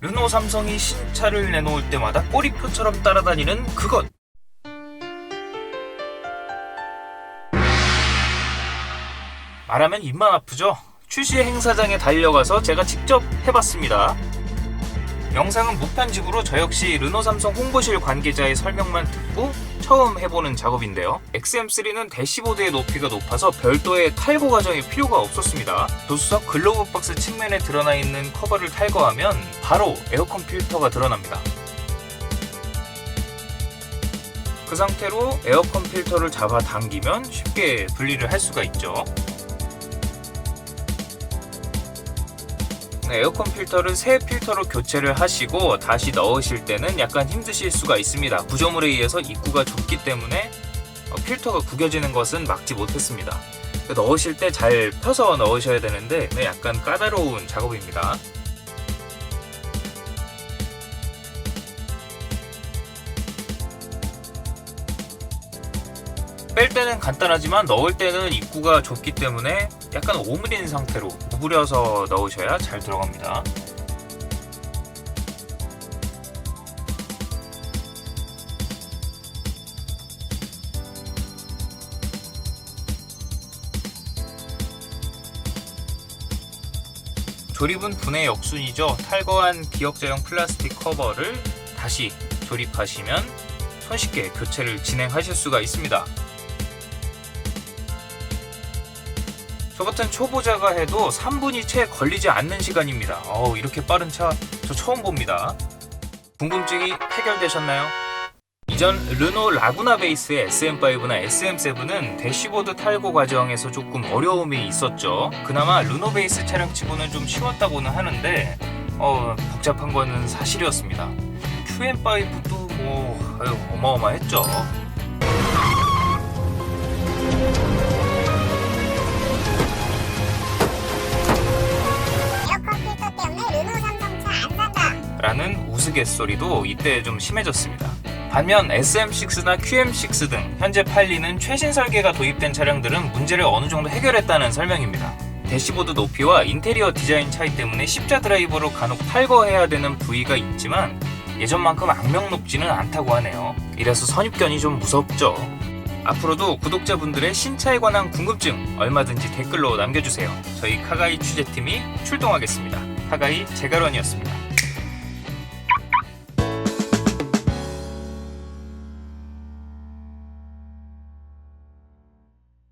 르노 삼성이 신차를 내놓을 때마다 꼬리표처럼 따라다니는 그것. 말하면 입만 아프죠? 출시 행사장에 달려가서 제가 직접 해봤습니다. 영상은 무편집으로 저 역시 르노 삼성 홍보실 관계자의 설명만 듣고 처음 해보는 작업인데요. XM3는 대시보드의 높이가 높아서 별도의 탈거 과정이 필요가 없었습니다. 조수석 글로브 박스 측면에 드러나 있는 커버를 탈거하면 바로 에어컨 필터가 드러납니다. 그 상태로 에어컨 필터를 잡아 당기면 쉽게 분리를 할 수가 있죠. 에어컨 필터를 새 필터로 교체를 하시고 다시 넣으실 때는 약간 힘드실 수가 있습니다. 구조물에 의해서 입구가 좁기 때문에 어, 필터가 구겨지는 것은 막지 못했습니다. 넣으실 때 잘 펴서 넣으셔야 되는데 네, 약간 까다로운 작업입니다. 뺄 때는 간단하지만 넣을 때는 입구가 좁기 때문에 약간 오므린 상태로 구부려서 넣으셔야 잘 들어갑니다. 조립은 분해 역순이죠. 탈거한 기역자용 플라스틱 커버를 다시 조립하시면 손쉽게 교체를 진행하실 수가 있습니다. 저 같은 초보자가 해도 3분이 채 걸리지 않는 시간입니다. 어우, 이렇게 빠른 차 저 처음 봅니다. 궁금증이 해결되셨나요? 이전 르노 라구나 베이스의 SM5나 SM7은 대시보드 탈거 과정에서 조금 어려움이 있었죠. 그나마 르노 베이스 차량치고는 좀 쉬웠다고는 하는데 어, 복잡한 거는 사실이었습니다. QM5도 뭐 아유, 어마어마했죠. 라는 우스갯소리도 이때 좀 심해졌습니다. 반면 SM6나 QM6 등 현재 팔리는 최신 설계가 도입된 차량들은 문제를 어느 정도 해결했다는 설명입니다. 대시보드 높이와 인테리어 디자인 차이 때문에 십자 드라이버로 간혹 탈거해야 되는 부위가 있지만 예전만큼 악명 높지는 않다고 하네요. 이래서 선입견이 좀 무섭죠. 앞으로도 구독자분들의 신차에 관한 궁금증 얼마든지 댓글로 남겨주세요. 저희 카가이 취재팀이 출동하겠습니다. 카가이 제가런이었습니다.